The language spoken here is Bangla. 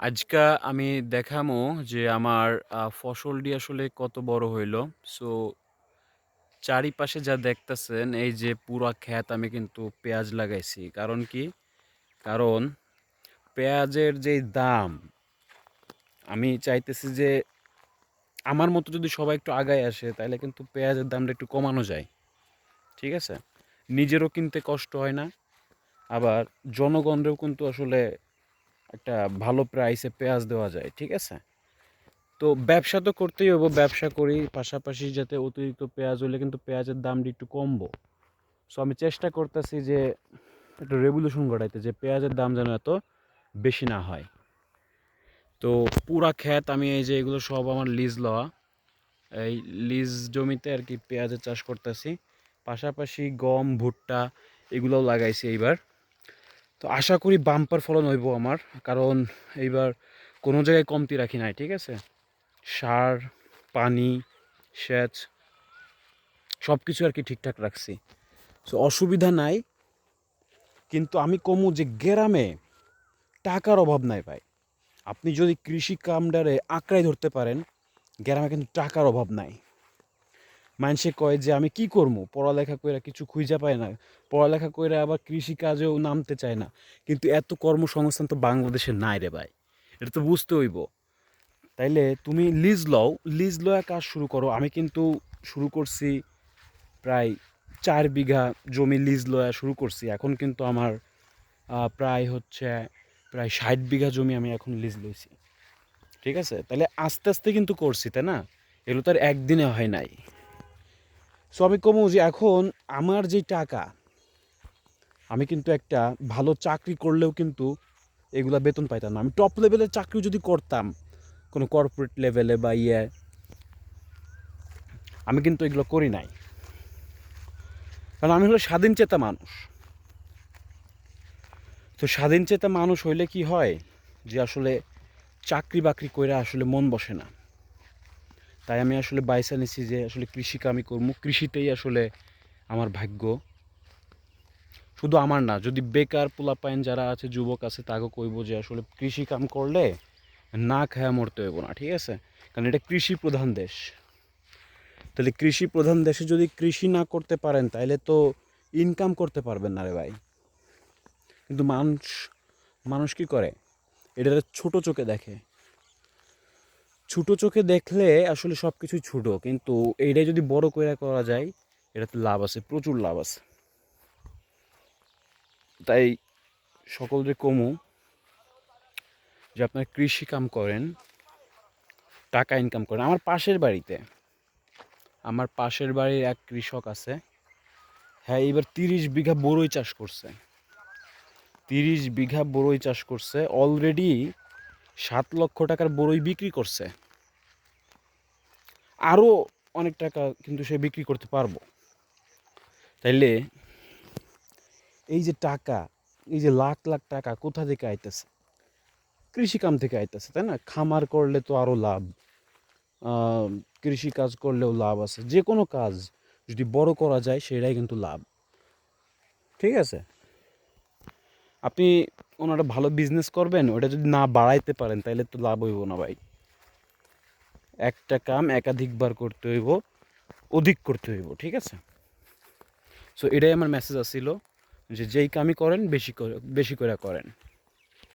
আজকা আমি দেখামো যে আমার ফসলটি আসলে কত বড় হইল। সো, চারিপাশে যা দেখতেছেন, এই যে পুরা ক্ষেত আমি কিন্তু পেঁয়াজ লাগাইছি। কারণ কি? কারণ পেঁয়াজের যেই দাম, আমি চাইতেছি যে আমার মতো যদি সবাই একটু আগায় আসে, তাইলে কিন্তু পেঁয়াজের দামটা একটু কমানো যায়। ঠিক আছে? নিজেরও কিনতে কষ্ট হয় না। আবার জনগণরেও কিন্তু আসলে একটা ভালো প্রাইসে পেঁয়াজ দেওয়া যায়। ঠিক আছে? তো ব্যবসা তো করতেই হইব। ব্যবসা করি পাশাপাশি যাতে অতিরিক্ত পেঁয়াজ হলে কিন্তু পেঁয়াজের দামটা একটু কমবো। সো আমি চেষ্টা করতেছি যে একটা রেভলিউশন ঘটাইতে যে পেঁয়াজের দাম যেন এত বেশি না হয়। তো পুরা ক্ষেত আমি এই যে এগুলো সব আমার লিজ লওয়া। এই লিজ জমিতে আর কি পেঁয়াজের চাষ করতেছি। পাশাপাশি গম, ভুট্টা এগুলোও লাগাইছি এইবার। তো আশা করি বাম্পার ফলন হইব আমার। কারণ এইবার কোনো জায়গায় কমতি রাখি নাই। ঠিক আছে? সার, পানি, সেচ সব কিছু আর কি ঠিকঠাক রাখছি। সো অসুবিধা নাই। কিন্তু আমি কমু যে গ্রামে টাকার অভাব নাই ভাই। আপনি যদি কৃষি কামডারে আঁকড়ায় ধরতে পারেন, গ্রামে কিন্তু টাকার অভাব নাই। মাইনষে কয় যে আমি কি করমু? পড়ালেখা কইরা কিছু খুঁইজা পায় না। পড়ালেখা কইরা আবার কৃষিকাজেও নামতে চায় না। কিন্তু এত কর্মসংস্থান তো বাংলাদেশে নাই রে ভাই। এটা তো বুঝতে হইব। তাইলে তুমি লিজ লও, লিজ লইয়া কাজ শুরু করো। আমি কিন্তু শুরু করছি প্রায় চার বিঘা জমি লিজ লইয়া শুরু করছি। এখন কিন্তু আমার প্রায় হচ্ছে প্রায় ৬০ বিঘা জমি আমি এখন লিজ লইছি। ঠিক আছে? তাহলে আস্তে, আস্তে কিন্তু করছি, তাই না? এগুলো তো আর একদিনে হয় নাই। সো আমি কমু যে এখন আমার যেই টাকা, আমি কিন্তু একটা ভালো চাকরি করলেও কিন্তু এগুলা বেতন পাইতাম না। আমি টপ লেভেলের চাকরি যদি করতাম, কোনো কর্পোরেট লেভেলে বা ইয়ে আমি কিন্তু এগুলো করি নাই। কারণ আমি হলো স্বাধীনচেতা মানুষ। তো স্বাধীনচেতা মানুষ হইলে কি হয়? যে আসলে চাকরি-বাকরি কইরা আসলে মন বসে না। তাই আমি আসলে বাইসা নিছি যে আসলে কৃষি কামই করমু। কৃষিতেই আসলে আমার ভাগ্য। শুধু আমার না, যদি বেকার পোলাপাইন যারা আছে, যুবক আছে তাকেও কইব যে আসলে কৃষি কাম করলে না খায়া মরতে হইব না। ঠিক আছে? কারণ এটা কৃষি প্রধান দেশ। তাহলে কৃষি প্রধান দেশে যদি কৃষি না করতে পারেন তাহলে তো ইনকাম করতে পারবেন না রে ভাই। কিন্তু মানুষ, মানুষ কি করে? এটারে ছোট চোখে দেখে। ছোট চোখে দেখলে আসলে সব কিছুই ছোটো কিন্তু এইটাই যদি বড় করে করা যায়, এটাতে লাভ আছে, প্রচুর লাভ আছে। তাই সকলরে কমু যে আপনারা কৃষি কাম করেন, টাকা ইনকাম করেন। আমার পাশের বাড়িতে, আমার পাশের বাড়ির এক কৃষক আছে। হ্যাঁ, এবার তিরিশ বিঘা বড়ই চাষ করছে। ৩০ বিঘা বড়ই চাষ করছে। অলরেডি ৭ লক্ষ টাকার বড়ই বিক্রি করছে। আরও অনেক টাকা কিন্তু সে বিক্রি করতে পারব। তাইলে এই যে টাকা, এই যে লাখ, লাখ টাকা কোথা থেকে আইতেছে? কৃষি কাম থেকে আইতেছে, তাই না? খামার করলে তো আরও লাভ। কৃষি কাজ করলেও লাভ আছে। যেকোনো কাজ যদি বড় করা যায় সেটাই কিন্তু লাভ। ঠিক আছে? আপনি ওনারা ভালো বিজনেস করবেন, ওটা যদি না বাড়াইতে পারেন তাহলে তো লাভ হইব না ভাই। একটা কাম একাধিকবার করতে হইব, অধিক করতে হইব। ঠিক আছে? সো এটাই আমার মেসেজ আসছিল যে যেই কামই করেন বেশি করে বেশি করে করেন।